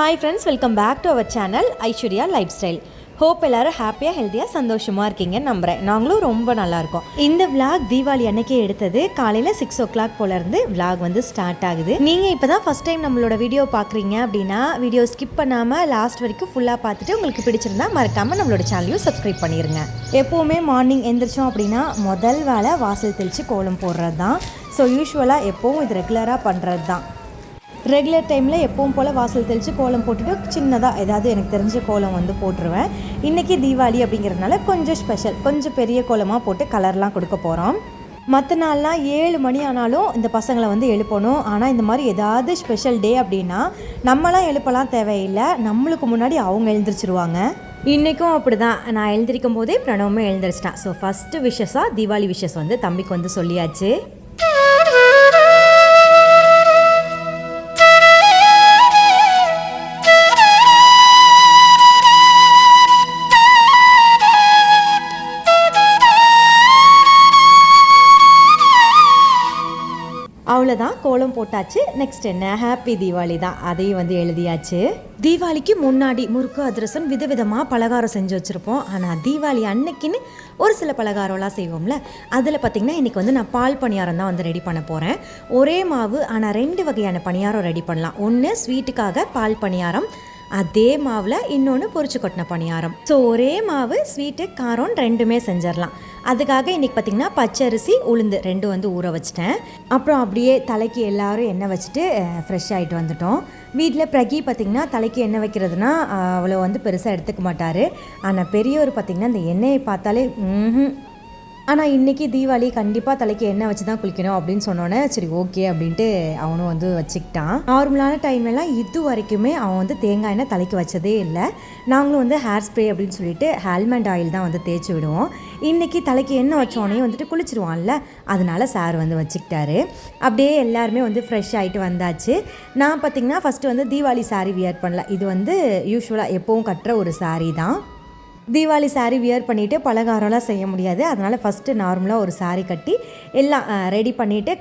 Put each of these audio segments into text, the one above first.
Hi friends welcome back to our channel Aishwarya life style hope எல்லாரும் ஹாப்பியாக ஹெல்த்தியாக சந்தோஷமாக இருக்கீங்கன்னு நம்புகிறேன் நாங்களும் ரொம்ப நல்லாயிருக்கும் இந்த விளாக் தீபாவளி அன்னைக்கே எடுத்தது காலையில் சிக்ஸ் ஓ கிளாக் போலேருந்து விளாக் வந்து ஸ்டார்ட் ஆகுது. நீங்கள் இப்போ தான் ஃபஸ்ட் டைம் நம்மளோட வீடியோ பார்க்குறீங்க அப்படின்னா வீடியோ ஸ்கிப் பண்ணாமல் லாஸ்ட் வரைக்கும் ஃபுல்லாக பார்த்துட்டு உங்களுக்கு பிடிச்சிருந்தா மறக்காமல் நம்மளோட சேனலையும் சப்ஸ்கிரைப் பண்ணிடுங்க எப்போவுமே மார்னிங் எந்திரிச்சோம் அப்படின்னா முதல் வேலை வாசல் தெளித்து கோலம் போடுறது தான் ஸோ யூஸ்வலாக எப்போவும் இது ரெகுலராக பண்ணுறது தான் ரெகுலர் டைமில் எப்பவும் போல் வாசல் தெளித்து கோலம் போட்டுட்டு சின்னதாக ஏதாவது எனக்கு தெரிஞ்ச கோலம் வந்து போட்டுருவேன். இன்றைக்கி தீபாவளி அப்படிங்கிறதுனால கொஞ்சம் ஸ்பெஷல் கொஞ்சம் பெரிய கோலமாக போட்டு கலர்லாம் கொடுக்க போகிறோம் மற்ற நாள்லாம் ஏழு மணி ஆனாலும் இந்த பசங்களை வந்து எழுப்பணும். ஆனால் இந்த மாதிரி ஏதாவது ஸ்பெஷல் டே அப்படின்னா நம்மளாம் எழுப்பலாம் தேவையில்லை. நம்மளுக்கு முன்னாடி அவங்க எழுந்திரிச்சிருவாங்க. இன்றைக்கும் அப்படி தான் நான் எழுந்திரிக்கும் போதே பிரணவமே எழுந்திரிச்சிட்டேன். ஸோ ஃபஸ்ட்டு விஷஸாக தீபாவளி விஷஸ் வந்து தம்பிக்கு வந்து சொல்லியாச்சு. கோலம் போட்டாச்சு. நெக்ஸ்ட் என்ன? ஹாப்பி தீபாவளி தான். அதையும் வந்து எழுதியாச்சு. தீபாவளிக்கு முன்னாடி முறுக்கு அதிரசம் விதவிதமாக பலகாரம் செஞ்சு வச்சுருப்போம். ஆனால் தீபாவளி அன்னைக்குன்னு ஒரு சில பலகாரம்லாம் செய்வோம்ல அதில் பார்த்திங்கன்னா இன்றைக்கி வந்து நான் பால் பணியாரம் தான் வந்து ரெடி பண்ண போகிறேன் ஒரே மாவு ஆனால் ரெண்டு வகையான பணியாரம் ரெடி பண்ணலாம். ஒன்று ஸ்வீட்டுக்காக பால் பணியாரம் அதே மாவில் இன்னொன்று பொரிச்சு கொட்டின பணியாரம். ஸோ ஒரே மாவு ஸ்வீட்டு காரம் ரெண்டுமே செஞ்சிடலாம் அதுக்காக இன்றைக்கி பார்த்திங்கன்னா பச்சரிசி உளுந்து ரெண்டும் வந்து ஊற வச்சிட்டேன். அப்புறம் அப்படியே தலைக்கு எல்லோரும் எண்ணெய் வச்சுட்டு ஃப்ரெஷ் ஆகிட்டு வந்துட்டோம். வீட்டில் பிரகி பார்த்திங்கன்னா தலைக்கு எண்ணெய் வைக்கிறதுனா அவ்வளோ வந்து பெருசாக எடுத்துக்க மாட்டார். ஆனால் பெரியவர் பார்த்திங்கன்னா அந்த எண்ணெயை பார்த்தாலே ஆனால் இன்றைக்கி தீபாவளி கண்டிப்பாக தலைக்கு எண்ணெய் வச்சு தான் குளிக்கணும் அப்படின்னு சொன்னோன்னே சரி ஓகே அப்படின்ட்டு அவனும் வந்து வச்சுக்கிட்டான். நார்மலான டைம்லலாம் இது வரைக்குமே அவன் வந்து தேங்காய் எண்ணெய் தலைக்கு வச்சதே இல்லை. நாங்களும் வந்து ஹேர் ஸ்ப்ரே அப்படின்னு சொல்லிட்டு ஆல்மண்ட் ஆயில் தான் வந்து தேய்ச்சி விடுவோம். இன்றைக்கி தலைக்கு எண்ணெய் வச்சோடனே வந்துட்டு குளிச்சிருவான்ல அதனால் சார் வந்து வச்சுக்கிட்டாரு. அப்படியே எல்லாருமே வந்து ஃப்ரெஷ் ஆகிட்டு வந்தாச்சு. நான் பார்த்திங்கன்னா ஃபஸ்ட்டு வந்து தீபாவளி சாரீ வியர் பண்ணல. இது வந்து யூஸ்வலாக எப்போவும் கட்டுற ஒரு சாரீ தான். தீபாவளி சாரீ வியர் பண்ணிவிட்டு பலகாரம்லாம் செய்ய முடியாது. அதனால் ஃபஸ்ட்டு நார்மலாக ஒரு சாரீ கட்டி எல்லாம் ரெடி பண்ணிவிட்டு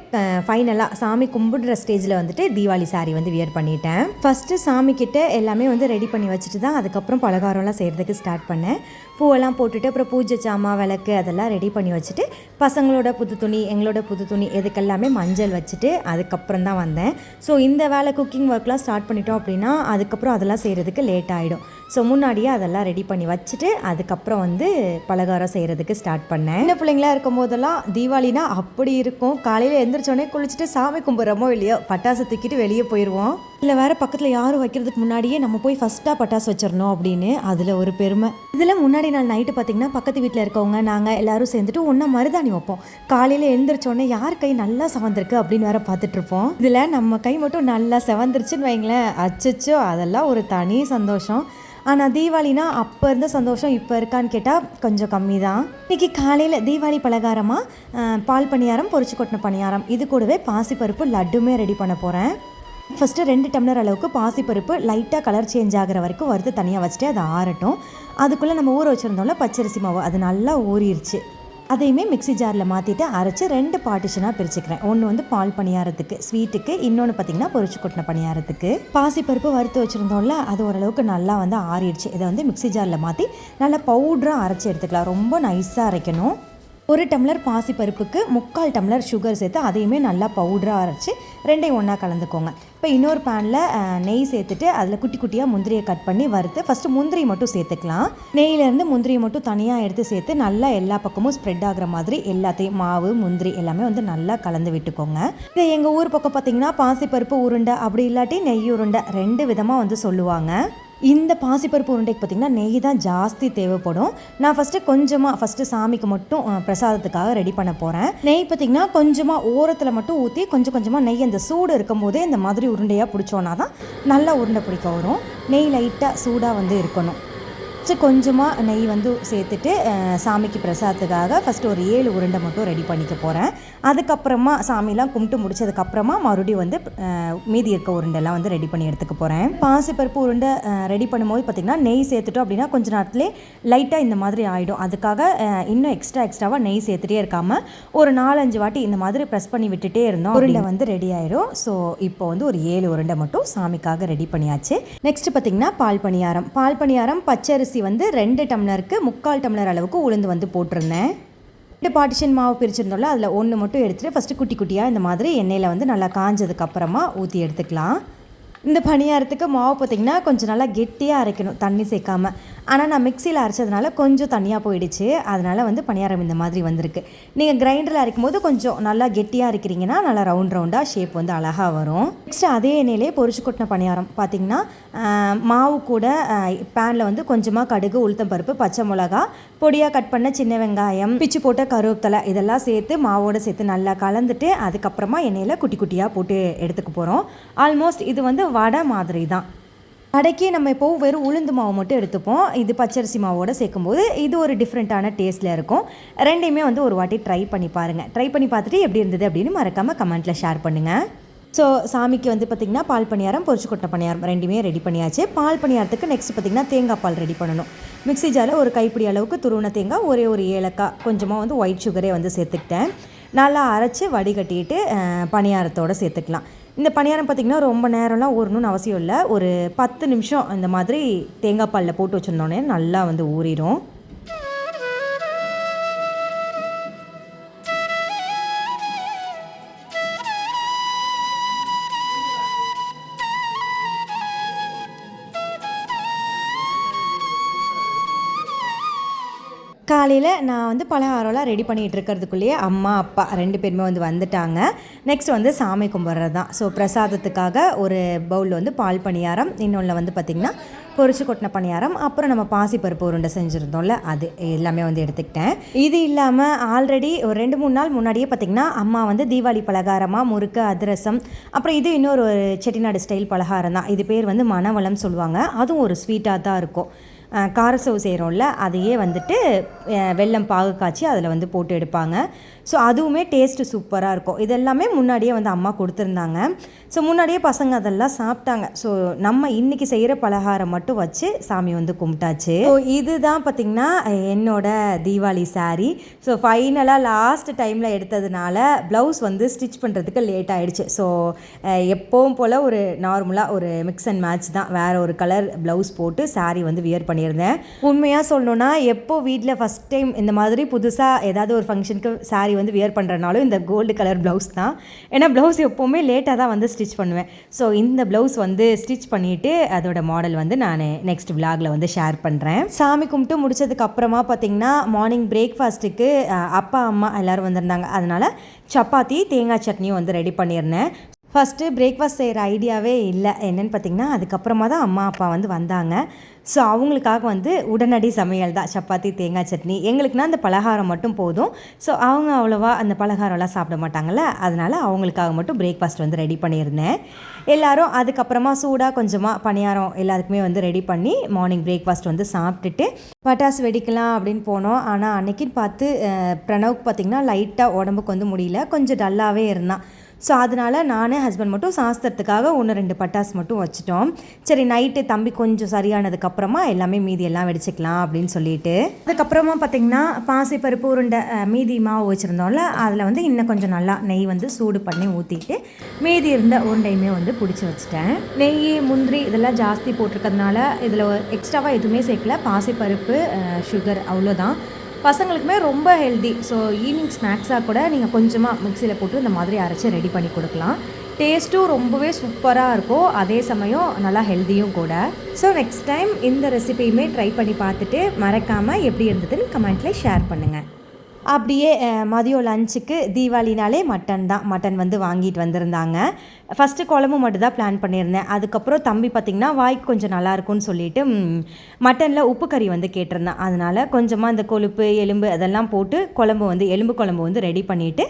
ஃபைனலாக சாமி கும்பிடுற ஸ்டேஜில் வந்துட்டு தீபாவளி சாரீ வந்து வியர் பண்ணிட்டேன். ஃபஸ்ட்டு சாமிக்கிட்ட எல்லாமே வந்து ரெடி பண்ணி வச்சுட்டு தான் அதுக்கப்புறம் பலகாரம்லாம் செய்கிறதுக்கு ஸ்டார்ட் பண்ணேன். பூவெல்லாம் போட்டுட்டு அப்புறம் பூஜை சாமா விளக்கு அதெல்லாம் ரெடி பண்ணி வச்சுட்டு பசங்களோட புது துணி எங்களோட புது துணி எதுக்கெல்லாமே மஞ்சள் வச்சுட்டு அதுக்கப்புறம் தான் வந்தேன். ஸோ இந்த வேலை குக்கிங் ஒர்க்லாம் ஸ்டார்ட் பண்ணிட்டோம் அப்படின்னா அதுக்கப்புறம் அதெல்லாம் செய்கிறதுக்கு லேட் ஆகிடும் ஸோ முன்னாடியே அதெல்லாம் ரெடி பண்ணி வச்சுட்டு அதுக்கப்புறம் வந்து பலகாரம் செய்கிறதுக்கு ஸ்டார்ட் பண்ணேன். சின்ன பிள்ளைங்களா இருக்கும் போதெல்லாம் தீபாவளினா அப்படி இருக்கும். காலையில் எழுந்திரிச்சோடனே குளிச்சுட்டு சாமி கும்பிட்றோமோ இல்லையோ பட்டாசு தூக்கிட்டு வெளியே போயிடுவோம் இல்லை வேற பக்கத்தில் யாரும் வைக்கிறதுக்கு முன்னாடியே நம்ம போய் ஃபஸ்ட்டாக பட்டாசு வச்சிடணும் அப்படின்னு அதில் ஒரு பெருமை. இதில் முன்னாடி நாள் நைட்டு பார்த்தீங்கன்னா பக்கத்து வீட்டில் இருக்கவங்க நாங்கள் எல்லோரும் சேர்ந்துட்டு ஒன்றா மருதாணி வைப்போம். காலையில் எழுந்திரிச்சோடனே யார் கை நல்லா செவந்திருக்கு அப்படின்னு வேற பார்த்துட்ருப்போம் இதில் நம்ம கை மட்டும் நல்லா செவந்துருச்சுன்னு வைங்களேன். அச்சச்சோ அதெல்லாம் ஒரு தனி சந்தோஷம். ஆனால் தீபாவளினா அப்போ இருந்த சந்தோஷம் இப்போ இருக்கான்னு கேட்டால் கொஞ்சம் கம்மி தான் இன்றைக்கி காலையில் தீபாவளி பலகாரமாக பால் பணியாரம் பொரிச்சு கொட்டின பணியாரம். இது கூடவே பாசிப்பருப்பு லட்டுமே ரெடி பண்ண போகிறேன் ஃபஸ்ட்டு ரெண்டு டம்ளர் அளவுக்கு பாசிப்பருப்பு லைட்டாக கலர் சேஞ்ச் ஆகிற வரைக்கும் வறுத்து தனியாக வச்சுட்டு அதை ஆறட்டும். அதுக்குள்ளே நம்ம ஊற வச்சுருந்தோம்ல பச்சரிசி மாவு அது நல்லா ஊறிடுச்சு அதையுமே மிக்ஸி ஜாரில் மாற்றிட்டு அரைச்சி ரெண்டு பார்ட்டிஷனாக பிரிச்சுக்கிறேன். ஒன்று வந்து பால் பணியாரத்துக்கு ஸ்வீட்டுக்கு இன்னொன்று பார்த்தீங்கன்னா பொரிச்சு கொட்டின பணியாரத்துக்கு. பாசிப்பருப்பு வறுத்து வச்சுருந்தோம்ல அது ஓரளவுக்கு நல்லா வந்து ஆறிடுச்சு. இதை வந்து மிக்ஸி ஜாரில் மாற்றி நல்லா பவுட்ராக அரைச்சி எடுத்துக்கலாம். ரொம்ப நைஸாக அரைக்கணும். ஒரு டம்ளர் பாசிப்பருப்புக்கு முக்கால் டம்ளர் சுகர் சேர்த்து அதையுமே நல்லா பவுடராக அரைச்சி ரெண்டையும் ஒன்றா கலந்துக்கோங்க. இப்போ இன்னொரு பேனில் நெய் சேர்த்துட்டு அதில் குட்டி குட்டியாக முந்திரியை கட் பண்ணி வறுத்து ஃபஸ்ட்டு முந்திரி மட்டும் சேர்த்துக்கலாம். நெய்யிலேருந்து முந்திரியை மட்டும் தனியாக எடுத்து சேர்த்து நல்லா எல்லா பக்கமும் ஸ்ப்ரெட் ஆகிற மாதிரி எல்லாத்தையும் மாவு முந்திரி எல்லாமே வந்து நல்லா கலந்து விட்டுக்கோங்க. இது எங்கள் ஊர் பக்கம் பார்த்தீங்கன்னா பாசிப்பருப்பு உருண்டை அப்படி இல்லாட்டி நெய் உருண்டை ரெண்டு விதமாக வந்து சொல்லுவாங்க. இந்த பாசிப்பருப்பு உருண்டைக்கு பார்த்திங்கன்னா நெய் தான் ஜாஸ்தி தேவைப்படும். நான் ஃபஸ்ட்டு கொஞ்சமாக ஃபஸ்ட்டு சாமிக்கு மட்டும் பிரசாதத்துக்காக ரெடி பண்ண போகிறேன் நெய் பார்த்திங்கன்னா கொஞ்சமாக ஓரத்தில் மட்டும் ஊற்றி கொஞ்சம் கொஞ்சமாக நெய் அந்த சூடு இருக்கும்போதே இந்த மாதிரி உருண்டையாக பிடிச்சோன்னா தான் நல்லா உருண்டை பிடிக்க வரும். நெய் லைட்டாக சூடாக வந்து இருக்கணும். ஃபஸ்ட்டு கொஞ்சமாக நெய் வந்து சேர்த்துட்டு சாமிக்கு பிரசாதத்துக்காக ஃபஸ்ட்டு ஒரு ஏழு உருண்டை மட்டும் ரெடி பண்ணிக்க போகிறேன் அதுக்கப்புறமா சாமிலாம் கும்பிட்டு முடிச்சதுக்கப்புறமா மறுபடியும் வந்து மீதி இருக்க உருண்டெல்லாம் வந்து ரெடி பண்ணி எடுத்துக்க போகிறேன் பாசிப்பருப்பு உருண்டை ரெடி பண்ணும்போது பார்த்திங்கன்னா நெய் சேர்த்துட்டோம் அப்படின்னா கொஞ்ச நேரத்துலேயே லைட்டாக இந்த மாதிரி ஆகிடும் அதுக்காக இன்னும் எக்ஸ்ட்ரா எக்ஸ்ட்ராவாக நெய் சேர்த்துட்டே இருக்காமல் ஒரு நாலஞ்சு வாட்டி இந்த மாதிரி ப்ரெஸ் பண்ணி விட்டுட்டே இருந்தோம் உருண்டை வந்து ரெடி ஆயிரும். ஸோ இப்போ வந்து ஒரு ஏழு உருண்டை மட்டும் சாமிக்காக ரெடி பண்ணியாச்சு. நெக்ஸ்ட் பார்த்திங்கன்னா பால் பணியாரம். பால் பணியாரம் பச்சரிசி வந்து ரெண்டு டம்ளருக்கு முக்கால் டம்ளர் அளவுக்கு உளுந்து வந்து போட்டிருந்தேன். ரெண்டு பார்ட்டிஷன் மாவு பிரிச்சிருந்தோம்ல அதில் ஒன்று மட்டும் எடுத்துகிட்டு ஃபஸ்ட்டு குட்டி குட்டியாக இந்த மாதிரி எண்ணெயில் வந்து நல்லா காஞ்சதுக்கப்புறமா ஊற்றி எடுத்துக்கலாம். இந்த பணியாரத்துக்கு மாவு பார்த்திங்கன்னா கொஞ்சம் நல்லா கெட்டியாக அரைக்கணும் தண்ணி சேர்க்காமல் ஆனால் நான் மிக்சியில் அரைச்சதுனால கொஞ்சம் தண்ணியாக போயிடுச்சு. அதனால் வந்து பணியாரம் இந்த மாதிரி வந்திருக்கு. நீங்கள் கிரைண்டரில் அரைக்கும் போது கொஞ்சம் நல்லா கெட்டியாக அரைக்கிறீங்கன்னா நல்லா ரவுண்ட் ரவுண்டாக ஷேப் வந்து அழகாக வரும். நெக்ஸ்ட் அதே எண்ணெயிலே பொரிச்சு கொட்டின பணியாரம் பார்த்திங்கன்னா மாவு கூட பேனில் வந்து கொஞ்சமாக கடுகு உளுத்தம் பருப்பு பச்சை மிளகா பொடியாக கட் பண்ண சின்ன வெங்காயம் பிச்சு போட்ட கருவேப்பிலை இதெல்லாம் சேர்த்து மாவோடு சேர்த்து நல்லா கலந்துட்டு அதுக்கப்புறமா எண்ணெயில் குட்டி குட்டியாக போட்டு எடுத்துக்க போகிறோம் ஆல்மோஸ்ட் இது வந்து வடை மாதிரி தான் கடைக்கு நம்ம இப்போ வெறும் உளுந்து மாவு மட்டும் எடுத்துப்போம். இது பச்சரிசி மாவோட சேர்க்கும்போது இது ஒரு டிஃப்ரெண்ட்டான டேஸ்ட்டில் இருக்கும். ரெண்டையுமே வந்து ஒரு வாட்டி ட்ரை பண்ணி பாருங்கள் ட்ரை பண்ணி பார்த்துட்டு எப்படி இருந்தது அப்படின்னு மறக்காமல் கமெண்ட்டில் ஷேர் பண்ணுங்கள் ஸோ சாமிக்கு வந்து பார்த்திங்கன்னா பால் பணியாரம் பொரிச்சு கொட்டை பணியாரம் ரெண்டுமே ரெடி பண்ணியாச்சு. பால் பணியாரத்துக்கு நெக்ஸ்ட் பார்த்திங்கன்னா தேங்காய் பால் ரெடி பண்ணணும். மிக்ஸி ஜாரில் ஒரு கைப்பிடி அளவுக்கு துருவன தேங்காய் ஒரே ஒரு ஏலக்காய் கொஞ்சமாக வந்து ஒயிட் சுகரே வந்து சேர்த்துக்கிட்டேன். நல்லா அரைச்சி வடிகட்டிட்டு பணியாரத்தோடு பணியாரத்தோட சேர்த்துக்கலாம். இந்த பணியாரம் பார்த்திங்கன்னா ரொம்ப நேரம்லாம் ஊறணும்னு அவசியம் இல்லை. ஒரு பத்து நிமிஷம் இந்த மாதிரி தேங்காய் பாலில் போட்டு வச்சுருந்தோன்னே நல்லா வந்து ஊறிடும் காலையில் நான் வந்து பலகாரம்லாம் ரெடி பண்ணிகிட்டு இருக்கிறதுக்குள்ளேயே அம்மா அப்பா ரெண்டு பேருமே வந்து வந்துட்டாங்க. நெக்ஸ்ட் வந்து சாமி கும்பிட்றது தான் ஸோ பிரசாதத்துக்காக ஒரு பவுலில் வந்து பால் பணியாரம் இன்னொன்று வந்து பார்த்திங்கன்னா பொரிச்சு கொட்டின பணியாரம் அப்புறம் நம்ம பாசிப்பருப்பு உருண்டை செஞ்சுருந்தோம்ல அது எல்லாமே வந்து எடுத்துக்கிட்டேன். இது இல்லாமல் ஆல்ரெடி ஒரு ரெண்டு மூணு நாள் முன்னாடியே பார்த்திங்கன்னா அம்மா வந்து தீபாவளி பலகாரமாக முறுக்கு அதிரசம் அப்புறம் இது இன்னொரு ஒரு செட்டிநாடு ஸ்டைல் பலகாரம் தான் இது பேர் வந்து மணவளம் சொல்லுவாங்க. அதுவும் ஒரு ஸ்வீட்டாக தான் இருக்கும். காரசவு செய்கிறோம்ல அதையே வந்துட்டு வெள்ளம் வெல்லம் பாகு காய்ச்சி அதில் வந்து போட்டு எடுப்பாங்க. ஸோ அதுவுமே டேஸ்ட்டு சூப்பராக இருக்கும். இதெல்லாமே முன்னாடியே வந்து அம்மா கொடுத்துருந்தாங்க. ஸோ முன்னாடியே பசங்க அதெல்லாம் சாப்பிட்டாங்க. ஸோ நம்ம இன்றைக்கி செய்கிற பலகாரம் மட்டும் வச்சு சாமி வந்து கும்பிட்டாச்சு. ஸோ இதுதான் பார்த்திங்கன்னா என்னோட தீபாவளி saree. ஸோ ஃபைனலாக லாஸ்ட் டைமில் எடுத்ததுனால ப்ளவுஸ் வந்து ஸ்டிச் பண்ணுறதுக்கு லேட் ஆகிடுச்சு ஸோ எப்போவும் போல் ஒரு நார்மலாக ஒரு மிக்ஸ் அண்ட் மேட்ச் தான். வேறு ஒரு கலர் ப்ளவுஸ் போட்டு saree வந்து வியர் பண்ணி பண்ணியிருந்தேன். உண்மையாக சொல்லணுன்னா எப்போ வீட்டில் ஃபஸ்ட் டைம் இந்த மாதிரி புதுசாக ஏதாவது ஒரு ஃபங்க்ஷனுக்கு சாரீ வந்து வியர் பண்ணுறனாலும் இந்த கோல்டு கலர் ப்ளவுஸ் தான். ஏன்னா ப்ளவுஸ் எப்போவுமே லேட்டாக தான் வந்து ஸ்டிச் பண்ணுவேன். ஸோ இந்த ப்ளவுஸ் வந்து ஸ்டிச் பண்ணிவிட்டு அதோட மாடல் வந்து நான் நெக்ஸ்ட் விலாகில் வந்து ஷேர் பண்ணுறேன் சாமி கும்பிட்டு முடிச்சதுக்கு அப்புறமா பார்த்தீங்கன்னா மார்னிங் பிரேக்ஃபாஸ்ட்டுக்கு அப்பா அம்மா எல்லோரும் வந்திருந்தாங்க. அதனால் சப்பாத்தி தேங்காய் சட்னியும் வந்து ரெடி பண்ணியிருந்தேன். ஃபஸ்ட்டு பிரேக்ஃபாஸ்ட் செய்கிற ஐடியாவே இல்லை. என்னென்னு பார்த்தீங்கன்னா அதுக்கப்புறமா தான் அம்மா அப்பா வந்து வந்தாங்க. ஸோ அவங்களுக்காக வந்து உடனடி சமையல் தான். சப்பாத்தி தேங்காய் சட்னி. எங்களுக்குனா அந்த பலகாரம் மட்டும் போதும். ஸோ அவங்க அவ்வளோவா அந்த பலகாரம்லாம் சாப்பிட மாட்டாங்கல்ல? அதனால் அவங்களுக்காக மட்டும் பிரேக்ஃபாஸ்ட் வந்து ரெடி பண்ணியிருந்தேன். எல்லோரும் அதுக்கப்புறமா சூடாக கொஞ்சமாக பணியாரம் எல்லாருக்குமே வந்து ரெடி பண்ணி மார்னிங் பிரேக்ஃபாஸ்ட் வந்து சாப்பிட்டுட்டு பட்டாசு வெடிக்கலாம் அப்படின்னு போனோம். ஆனால் அன்னைக்குன்னு பார்த்து பிரணவுக்கு பார்த்திங்கன்னா லைட்டாக உடம்புக்கு வந்து முடியல. கொஞ்சம் டல்லாகவே இருந்தான். ஸோ அதனால் நான் ஹஸ்பண்ட் மட்டும் சாஸ்திரத்துக்காக ஒன்று ரெண்டு பட்டாசு மட்டும் வச்சுட்டோம். சரி நைட்டு தம்பி கொஞ்சம் சரியானதுக்கப்புறமா எல்லாமே மீதி எல்லாம் வெடிச்சுக்கலாம் அப்படின்னு சொல்லிட்டு அதுக்கப்புறமா பார்த்திங்கன்னா பாசிப்பருப்பு உருண்டை மீதி மாவு வச்சுருந்தோம்ல அதில் வந்து இன்னும் கொஞ்சம் நல்லா நெய் வந்து சூடு பண்ணி ஊற்றிட்டு மீதி இருந்த உருண்டையுமே வந்து பிடிச்சி வச்சுட்டேன். நெய் முந்திரி இதெல்லாம் ஜாஸ்தி போட்டிருக்கிறதுனால இதில் எக்ஸ்ட்ராவாக எதுவுமே சேர்க்கல. பாசிப்பருப்பு சுகர் அவ்வளோதான் பசங்களுக்குமே ரொம்ப ஹெல்தி ஸோ ஈவினிங் ஸ்நாக்ஸாக கூட நீங்கள் கொஞ்சமாக மிக்சியில் போட்டு இந்த மாதிரி அரைச்சி ரெடி பண்ணி கொடுக்கலாம். டேஸ்ட்டும் ரொம்பவே சூப்பராக இருக்கும். அதே சமயம் நல்லா ஹெல்த்தியும் கூட. ஸோ நெக்ஸ்ட் டைம் இந்த ரெசிபியுமே ட்ரை பண்ணி பார்த்துட்டு மறக்காமல் எப்படி இருந்ததுன்னு கமெண்ட்டில் ஷேர் பண்ணுங்கள் அப்படியே மதியம் லஞ்சுக்கு தீபாவளினாலே மட்டன் தான். மட்டன் வந்து வாங்கிட்டு வந்திருந்தாங்க. ஃபஸ்ட்டு குழம்பு மட்டும் தான் பிளான் பண்ணியிருந்தேன். அதுக்கப்புறம் தம்பி பார்த்திங்கன்னா வாய்க்கு கொஞ்சம் நல்லாயிருக்கும்னு சொல்லிட்டு மட்டனில் உப்பு கறி வந்து கேட்டிருந்தான். அதனால் கொஞ்சமாக இந்த கொழுப்பு எலும்பு அதெல்லாம் போட்டு குழம்பு வந்து எலும்பு குழம்பு வந்து ரெடி பண்ணிவிட்டு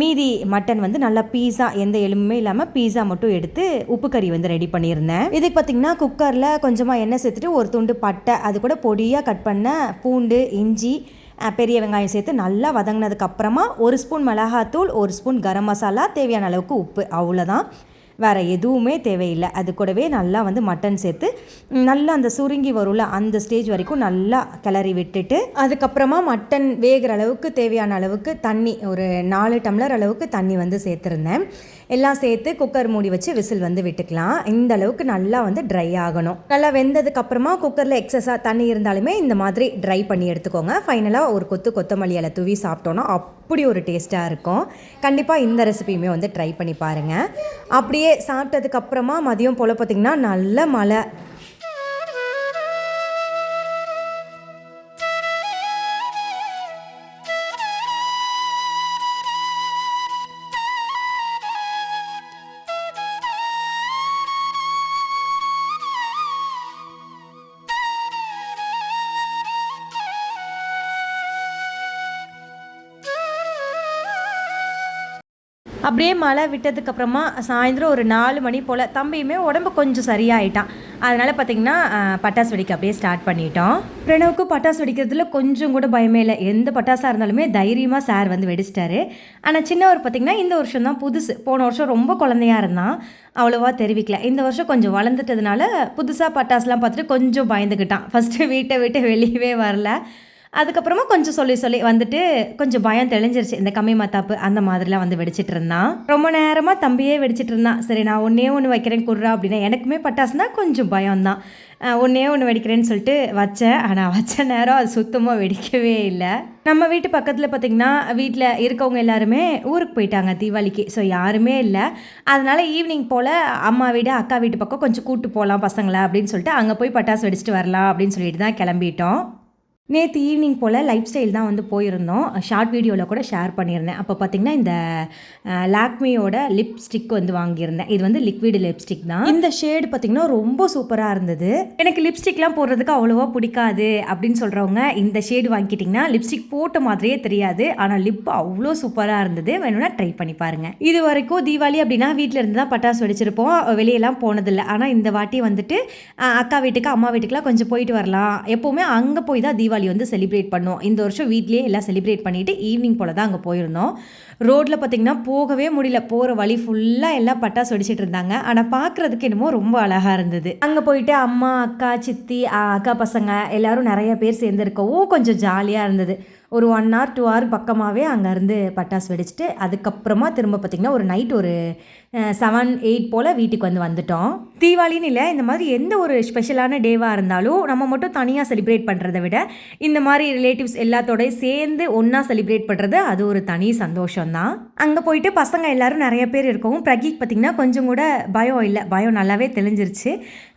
மீதி மட்டன் வந்து நல்லா பீஸா எந்த எலும்புமே இல்லாமல் பீஸா மட்டும் எடுத்து உப்பு கறி வந்து ரெடி பண்ணியிருந்தேன். இதுக்கு பார்த்திங்கன்னா குக்கரில் கொஞ்சமாக எண்ணெய் சேர்த்துட்டு ஒரு துண்டு பட்டை அது கூட பொடியாக கட் பண்ண பூண்டு இஞ்சி பெரிய வெங்காயம் சேர்த்து நல்லா வதங்கினதுக்கு அப்புறமா ஒரு ஸ்பூன் மிளகாத்தூள் ஒரு ஸ்பூன் கரம் மசாலா தேவையான அளவுக்கு உப்பு. அவ்வளோதான் வேறு எதுவுமே தேவையில்லை. அது கூடவே நல்லா வந்து மட்டன் சேர்த்து நல்லா அந்த சுருங்கி வரும்ல அந்த ஸ்டேஜ் வரைக்கும் நல்லா கிளறி விட்டுட்டு அதுக்கப்புறமா மட்டன் வேகிற அளவுக்கு தேவையான அளவுக்கு தண்ணி ஒரு நாலு டம்ளர் அளவுக்கு தண்ணி வந்து சேர்த்துருந்தேன். எல்லாம் சேர்த்து குக்கர் மூடி வச்சு விசில் வந்து விட்டுக்கலாம். இந்த அளவுக்கு நல்லா வந்து ட்ரை ஆகணும். நல்லா வெந்ததுக்கு அப்புறமா குக்கரில் எக்ஸஸாக தண்ணி இருந்தாலுமே இந்த மாதிரி ட்ரை பண்ணி எடுத்துக்கோங்க. ஃபைனலாக ஒரு கொத்து கொத்தமல்லி இலை தூவி சாப்பிட்டோன்னா அப்படி ஒரு டேஸ்ட்டாக இருக்கும். கண்டிப்பாக இந்த ரெசிபியுமே வந்து ட்ரை பண்ணி பாருங்கள் அப்படியே சாப்பிட்டதுக்கப்புறமா மதியம் போல் பார்த்திங்கன்னா நல்ல மழை. அப்படியே மழை விட்டதுக்கப்புறமா சாயந்தரம் ஒரு நாலு மணி போல் தம்பியுமே உடம்பு கொஞ்சம் சரியாயிட்டான். அதனால் பார்த்திங்கன்னா பட்டாசு வெடிக்க அப்படியே ஸ்டார்ட் பண்ணிட்டோம். பிரணவுக்கு பட்டாசு வெடிக்கிறதுல கொஞ்சம் கூட பயமே இல்லை. எந்த பட்டாசாக இருந்தாலுமே தைரியமாக சார் வந்து வெடிச்சிட்டாரு. ஆனால் சின்னவர் பார்த்திங்கன்னா இந்த வருஷம் தான் புதுசு. போன வருஷம் ரொம்ப குழந்தையா இருந்தான். அவ்வளோவா தெரிவிக்கல. இந்த வருஷம் கொஞ்சம் வளர்ந்துட்டதுனால புதுசாக பட்டாசுலாம் பார்த்துட்டு கொஞ்சம் பயந்துக்கிட்டான் ஃபஸ்ட்டு வீட்டை விட்டு வெளியவே வரல. அதுக்கப்புறமா கொஞ்சம் சொல்லி சொல்லி வந்துட்டு கொஞ்சம் பயம் தெளிஞ்சிருச்சு. இந்த கம்மி மாத்தாப்பு அந்த மாதிரிலாம் வந்து வெடிச்சிட்டு இருந்தான் ரொம்ப நேரமாக தம்பியே வெடிச்சிட்டு இருந்தான் சரி நான் ஒன்றே ஒன்று வைக்கிறேன் குர்ரா அப்படின்னா எனக்குமே பட்டாசுனா கொஞ்சம் பயம்தான். அஹ் ஒன்று வெடிக்கிறேன்னு சொல்லிட்டு வச்சேன். ஆனால் வச்ச நேரம் அது சுத்தமாக வெடிக்கவே இல்லை. நம்ம வீட்டு பக்கத்தில் பார்த்திங்கன்னா வீட்டில் இருக்கவங்க எல்லாருமே ஊருக்கு போயிட்டாங்க தீபாவளிக்கு. ஸோ யாருமே இல்லை. அதனால் ஈவினிங் போல் அம்மா வீடு அக்கா வீட்டு பக்கம் கொஞ்சம் கூட்டு போகலாம் பசங்களை அப்படின்னு சொல்லிட்டு அங்கே போய் பட்டாசு வெடிச்சிட்டு வரலாம் அப்படின்னு சொல்லிட்டு தான் கிளம்பிட்டோம். நேற்று ஈவினிங் போல் லைஃப் ஸ்டைல் தான் வந்து போயிருந்தோம். ஷார்ட் வீடியோவில் கூட ஷேர் பண்ணியிருந்தேன். அப்போ பார்த்திங்கன்னா இந்த லாக்மியோட லிப்ஸ்டிக் வந்து வாங்கியிருந்தேன். இது வந்து லிக்விட் லிப்ஸ்டிக் தான். இந்த ஷேடு பார்த்திங்கன்னா ரொம்ப சூப்பராக இருந்தது. எனக்கு லிப்ஸ்டிக்லாம் போடுறதுக்கு அவ்வளோவா பிடிக்காது அப்படின்னு சொல்கிறவங்க இந்த ஷேடு வாங்கிட்டிங்கன்னா லிப்ஸ்டிக் போட்ட மாதிரியே தெரியாது. ஆனால் லிப் அவ்வளோ சூப்பராக இருந்தது. வேணும்னா ட்ரை பண்ணி பாருங்கள் இது வரைக்கும் தீபாவளி அப்படின்னா வீட்டில் இருந்து தான் பட்டாசு வெடிச்சிருப்போம். வெளியெல்லாம் போனதில்லை. ஆனால் இந்த வாட்டி வந்துட்டு அக்கா வீட்டுக்கு அம்மா வீட்டுக்குலாம் கொஞ்சம் போயிட்டு வரலாம். எப்போவுமே அங்கே போய் தான் தீபாவளி வந்து செலிப்ரேட் பண்ணோம். இந்த வருஷம் வீட்லேயே எல்லாம் செலிப்ரேட் பண்ணிவிட்டு ஈவினிங் போல் தான் அங்கே போயிருந்தோம். ரோட்டில் பார்த்திங்கன்னா போகவே முடியல. போகிற வழி ஃபுல்லாக எல்லாம் பட்டாசு வெடிச்சிட்டு இருந்தாங்க. ஆனால் பார்க்குறதுக்கு என்னமோ ரொம்ப அழகாக இருந்தது. அங்கே போயிட்டு அம்மா அக்கா சித்தி அக்கா பசங்க எல்லாரும் நிறைய பேர் சேர்ந்துருக்கவும் கொஞ்சம் ஜாலியாக இருந்தது. ஒரு ஒன் ஹவர் டூ ஹவர் பக்கமாகவே அங்கேருந்து பட்டாசு வெடிச்சிட்டு அதுக்கப்புறமா திரும்ப பார்த்திங்கன்னா ஒரு நைட் ஒரு செவன் எயிட் போல் வீட்டுக்கு வந்து வந்துட்டோம். தீபாவளின்னு இல்லை இந்த மாதிரி எந்த ஒரு ஸ்பெஷலான டேவாக இருந்தாலும் நம்ம மட்டும் தனியாக செலிப்ரேட் பண்ணுறதை விட இந்த மாதிரி ரிலேட்டிவ்ஸ் எல்லாத்தோடய சேர்ந்து ஒன்றா செலிப்ரேட் பண்ணுறது அது ஒரு தனி சந்தோஷம்தான். அங்கே போயிட்டு பசங்க எல்லாரும் நிறைய பேர் இருக்கவும் பிரகீக் பார்த்திங்கன்னா கொஞ்சம் கூட பயம் இல்லை பயம் நல்லாவே தெளிஞ்சிருச்சு.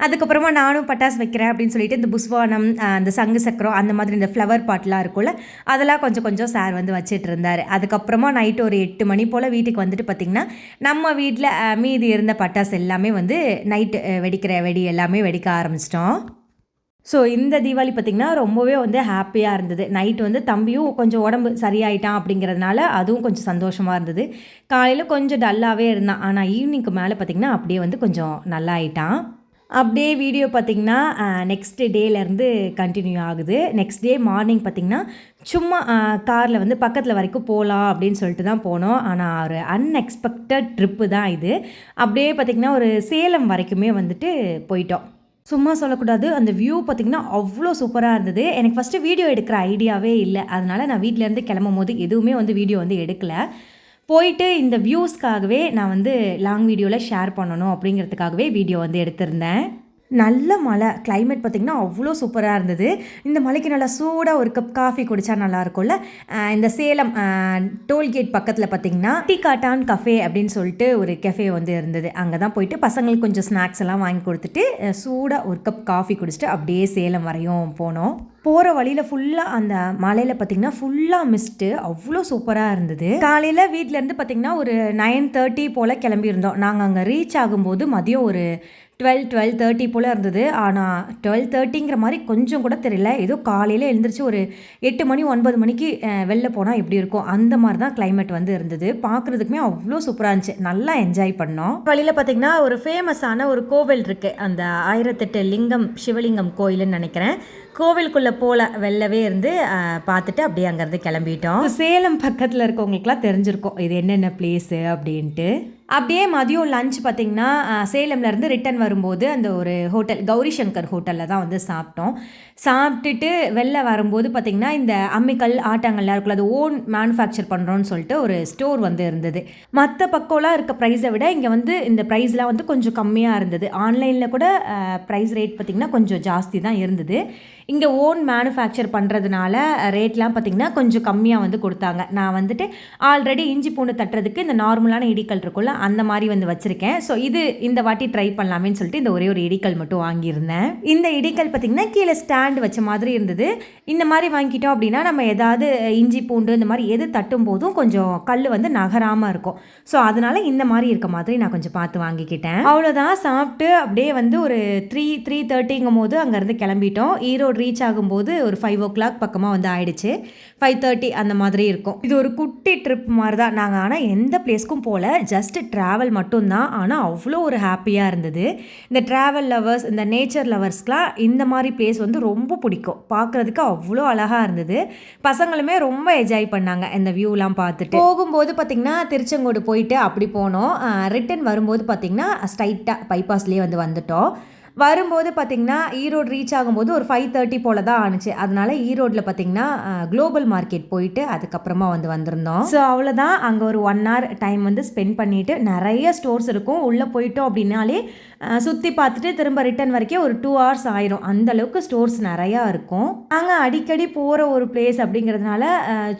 அதுக்கப்புறமா நானும் பட்டாசு வைக்கிறேன் அப்படின்னு சொல்லிட்டு இந்த புஸ்வானம் அந்த சங்கு சக்கரம் அந்த மாதிரி இந்த ஃப்ளவர் பாட்லாம் இருக்கும்ல அதெல்லாம் கொஞ்சம் கொஞ்சம் சார் வந்து வச்சுட்டு இருந்தார். அதுக்கப்புறமா நைட்டு ஒரு எட்டு மணி போல் வீட்டுக்கு வந்துட்டு பார்த்திங்கன்னா நம்ம வீட்டில் மீதி இருந்த பட்டாசு எல்லாமே வந்து நைட்டு வெடிக்கிற வெடி எல்லாமே வெடிக்க ஆரம்பிச்சிட்டோம். ஸோ இந்த தீபாவளி பார்த்திங்கன்னா ரொம்பவே வந்து ஹாப்பியாக இருந்தது. நைட் வந்து தம்பியும் கொஞ்சம் உடம்பு சரியாயிட்டான் அப்படிங்கிறதுனால அதுவும் கொஞ்சம் சந்தோஷமாக இருந்தது. காலையில் கொஞ்சம் டல்லாகவே இருந்தான். ஆனால் ஈவினிங்க்கு மேலே பார்த்திங்கன்னா அப்படியே வந்து கொஞ்சம் நல்லா ஆயிட்டான். அப்படியே வீடியோ பார்த்திங்கன்னா நெக்ஸ்ட் டேலேருந்து கண்டினியூ ஆகுது. நெக்ஸ்ட் டே மார்னிங் பார்த்திங்கன்னா சும்மா காரில் வந்து பக்கத்தில் வரைக்கும் போகலாம் அப்படின்னு சொல்லிட்டு தான் போனோம். ஆனால் ஒரு அன்எக்ஸ்பெக்டட் ட்ரிப்பு தான் இது. அப்படியே பார்த்திங்கன்னா ஒரு சேலம் வரைக்குமே வந்துட்டு போயிட்டோம். சும்மா சொல்லக்கூடாது அந்த வியூ பார்த்திங்கன்னா அவ்வளோ சூப்பராக இருந்தது. எனக்கு ஃபஸ்ட்டு வீடியோ எடுக்கிற ஐடியாவே இல்லை. அதனால் நான் வீட்டிலேருந்து கிளம்பும் போது எதுவுமே வந்து வீடியோ வந்து எடுக்கலை. போயிட்டு இந்த வியூஸ்க்காகவே நான் வந்து லாங் வீடியோவில் ஷேர் பண்ணணும் அப்படிங்கிறதுக்காகவே வீடியோ வந்து எடுத்திருந்தேன். நல்ல மழை. கிளைமேட் பார்த்திங்கன்னா அவ்வளோ சூப்பராக இருந்தது. இந்த மலைக்கு நல்லா சூடாக ஒரு கப் காஃபி குடித்தா நல்லா இருக்கும்ல. இந்த சேலம் டோல்கேட் பக்கத்தில் பார்த்திங்கன்னா டீ காட்டான் கஃபே அப்படின்னு சொல்லிட்டு ஒரு கெஃபே வந்து இருந்தது. அங்கே தான் போயிட்டு பசங்களுக்கு கொஞ்சம் ஸ்நாக்ஸ் எல்லாம் வாங்கி கொடுத்துட்டு சூடாக ஒரு கப் காஃபி குடிச்சிட்டு அப்படியே சேலம் வரையும் போனோம். போகிற வழியில் ஃபுல்லாக அந்த மலையில் பார்த்திங்கன்னா ஃபுல்லாக மிஸ்ட்டு அவ்வளோ சூப்பராக இருந்தது. காலையில் வீட்டிலேருந்து பார்த்திங்கன்னா ஒரு நைன் தேர்ட்டி போல் கிளம்பியிருந்தோம். நாங்கள் அங்கே ரீச் ஆகும்போது மதியம் ஒரு டுவெல் டுவெல் தேர்ட்டி போல் இருந்தது. ஆனால் டுவெல் தேர்ட்டிங்கிற மாதிரி கொஞ்சம் கூட தெரியல. ஏதோ காலையில் எழுந்திரிச்சு ஒரு எட்டு மணி ஒன்பது மணிக்கு வெளில போனால் எப்படி இருக்கும்? அந்த மாதிரி தான் climate வந்து இருந்தது. பார்க்குறதுக்குமே அவ்வளோ சூப்பராக இருந்துச்சு. நல்லா என்ஜாய் பண்ணோம். வழியில் பார்த்திங்கன்னா ஒரு ஃபேமஸான ஒரு கோவில் இருக்குது அந்த ஆயிரத்தெட்டு லிங்கம் சிவலிங்கம் கோயிலுன்னு நினைக்கிறேன். கோவிலுக்குள்ளே போல வெளிலவே இருந்து பார்த்துட்டு அப்படியே அங்கேருந்து கிளம்பிட்டோம். சேலம் பக்கத்தில் இருக்கவங்களுக்குலாம் தெரிஞ்சிருக்கும். இது என்னென்ன பிளேஸு அப்படின்ட்டு. அப்படியே மதியம் லஞ்ச் பார்த்திங்கன்னா சேலம்ல இருந்து ரிட்டன் வரும்போது அந்த ஒரு ஹோட்டல் கௌரி சங்கர் ஹோட்டலில் தான் வந்து சாப்பிட்டோம். சாப்பிட்டுட்டு வெளில வரும்போது பார்த்திங்கன்னா இந்த அம்மிக்கல் ஆட்டாங்கல்லாம் இருக்குல்ல அது ஓன் மேனுஃபேக்சர் பண்ணுறோன்னு சொல்லிட்டு ஒரு ஸ்டோர் வந்து இருந்தது. மற்ற பக்கம்லாம் இருக்க ப்ரைஸை விட இங்கே வந்து இந்த ப்ரைஸ்லாம் வந்து கொஞ்சம் கம்மியாக இருந்தது. ஆன்லைனில் கூட ப்ரைஸ் ரேட் பார்த்திங்கன்னா கொஞ்சம் ஜாஸ்தி தான் இருந்தது. இங்கே ஓன் மேனுஃபேக்சர் பண்ணுறதுனால ரேட்லாம் பார்த்திங்கன்னா கொஞ்சம் கம்மியாக வந்து கொடுத்தாங்க. நான் வந்துட்டு ஆல்ரெடி இஞ்சி பூண்டு தட்டுறதுக்கு இந்த நார்மலான இடிக்கல் இருக்குல்ல அந்த மாதிரி வந்து வச்சுருக்கேன். ஸோ இது இந்த வாட்டி ட்ரை பண்ணலாமேன்னு சொல்லிட்டு இந்த ஒரே ஒரு இடிக்கல் மட்டும் வாங்கியிருந்தேன். இந்த இடிக்கல் பார்த்திங்கன்னா கீழே ஸ்டாண்ட் வச்ச மாதிரி இருந்தது. இந்த மாதிரி வாங்கிட்டோம் அப்படின்னா நம்ம ஏதாவது இஞ்சி பூண்டு இந்த மாதிரி எது தட்டும் போதும் கொஞ்சம் கல் வந்து நகராமல் இருக்கும். ஸோ அதனால் இந்த மாதிரி இருக்க மாதிரி நான் கொஞ்சம் பார்த்து வாங்கிக்கிட்டேன். அவ்வளோதான் சாப்பிட்டு அப்படியே வந்து ஒரு த்ரீ த்ரீ தேர்ட்டிங்கும் போது அங்கேருந்து கிளம்பிட்டோம். ஈரோடு ரீச் ஆகும்போது ஒரு ஃபைவ் ஓ கிளாக் பக்கமாக வந்து ஆயிடுச்சு. ஃபைவ் தேர்ட்டி அந்த மாதிரி இருக்கும். இது ஒரு குட்டி ட்ரிப் மாதிரி தான். நாங்கள் ஆனால் எந்த பிளேஸ்க்கும் போகல ஜஸ்ட் ட்ராவல் மட்டும்தான். ஆனால் அவ்வளோ ஒரு ஹாப்பியாக இருந்தது. இந்த ட்ராவல் லவர்ஸ் இந்த நேச்சர் லவர்ஸ்க்குலாம் இந்த மாதிரி பிளேஸ் வந்து ரொம்ப பிடிக்கும். பார்க்குறதுக்கு அவ்வளோ அழகாக இருந்தது. பசங்களுமே ரொம்ப என்ஜாய் பண்ணாங்க இந்த வியூலாம் பார்த்துட்டு. போகும்போது பார்த்திங்கன்னா திருச்செங்கோடு போயிட்டு அப்படி போனோம். ரிட்டன் வரும்போது பார்த்திங்கன்னா ஸ்ட்ரைட்டாக பைபாஸ்லேயே வந்து வந்துட்டோம். வரும்போது பார்த்திங்கன்னா ஈரோடு ரீச் ஆகும்போது ஒரு ஃபைவ் தேர்ட்டி போல தான் ஆணுச்சு. அதனால ஈரோட்டில் பார்த்திங்கன்னா குளோபல் மார்க்கெட் போயிட்டு அதுக்கப்புறமா வந்து வந்திருந்தோம். ஸோ அவ்வளோதான் அங்கே ஒரு ஒன் ஹவர் டைம் வந்து ஸ்பெண்ட் பண்ணிவிட்டு நிறைய ஸ்டோர்ஸ் இருக்கும். உள்ளே போயிட்டோம் அப்படின்னாலே சுற்றி பார்த்துட்டு திரும்ப ரிட்டர்ன் வரைக்கும் ஒரு டூ ஹவர்ஸ் ஆயிரும். அந்த அளவுக்கு ஸ்டோர்ஸ் நிறையா இருக்கும். நாங்கள் அடிக்கடி போகிற ஒரு பிளேஸ் அப்படிங்கிறதுனால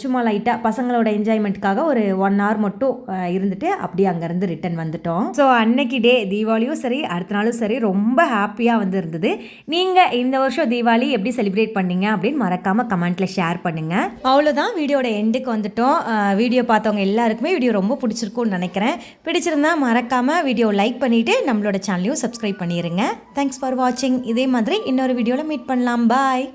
சும்மா லைட்டாக பசங்களோட என்ஜாய்மெண்ட்டுக்காக ஒரு ஒன் ஹவர் மட்டும் இருந்துட்டு அப்படியே அங்கேருந்து ரிட்டர்ன் வந்துட்டோம். ஸோ அன்னைக்கு டே தீபாவளியும் சரி அடுத்த நாளும் சரி. ரொம்ப ஹாப்பி ஹாப்பியாக வந்து இருந்தது. நீங்கள் இந்த வருஷம் தீபாவளி எப்படி செலிப்ரேட் பண்ணீங்க அப்படின்னு மறக்காமல் கமெண்ட்டில் ஷேர் பண்ணுங்கள் அவ்வளோதான் வீடியோட எண்டுக்கு வந்துட்டோம். வீடியோ பார்த்தவங்க எல்லாருக்குமே வீடியோ ரொம்ப பிடிச்சிருக்கும்னு நினைக்கிறேன். பிடிச்சிருந்தா மறக்காமல் வீடியோ லைக் பண்ணிவிட்டு நம்மளோட சேனலையும் சப்ஸ்கிரைப் பண்ணிடுங்க தேங்க்ஸ் ஃபார் வாட்சிங் இதே மாதிரி இன்னொரு வீடியோவில் மீட் பண்ணலாம். பாய்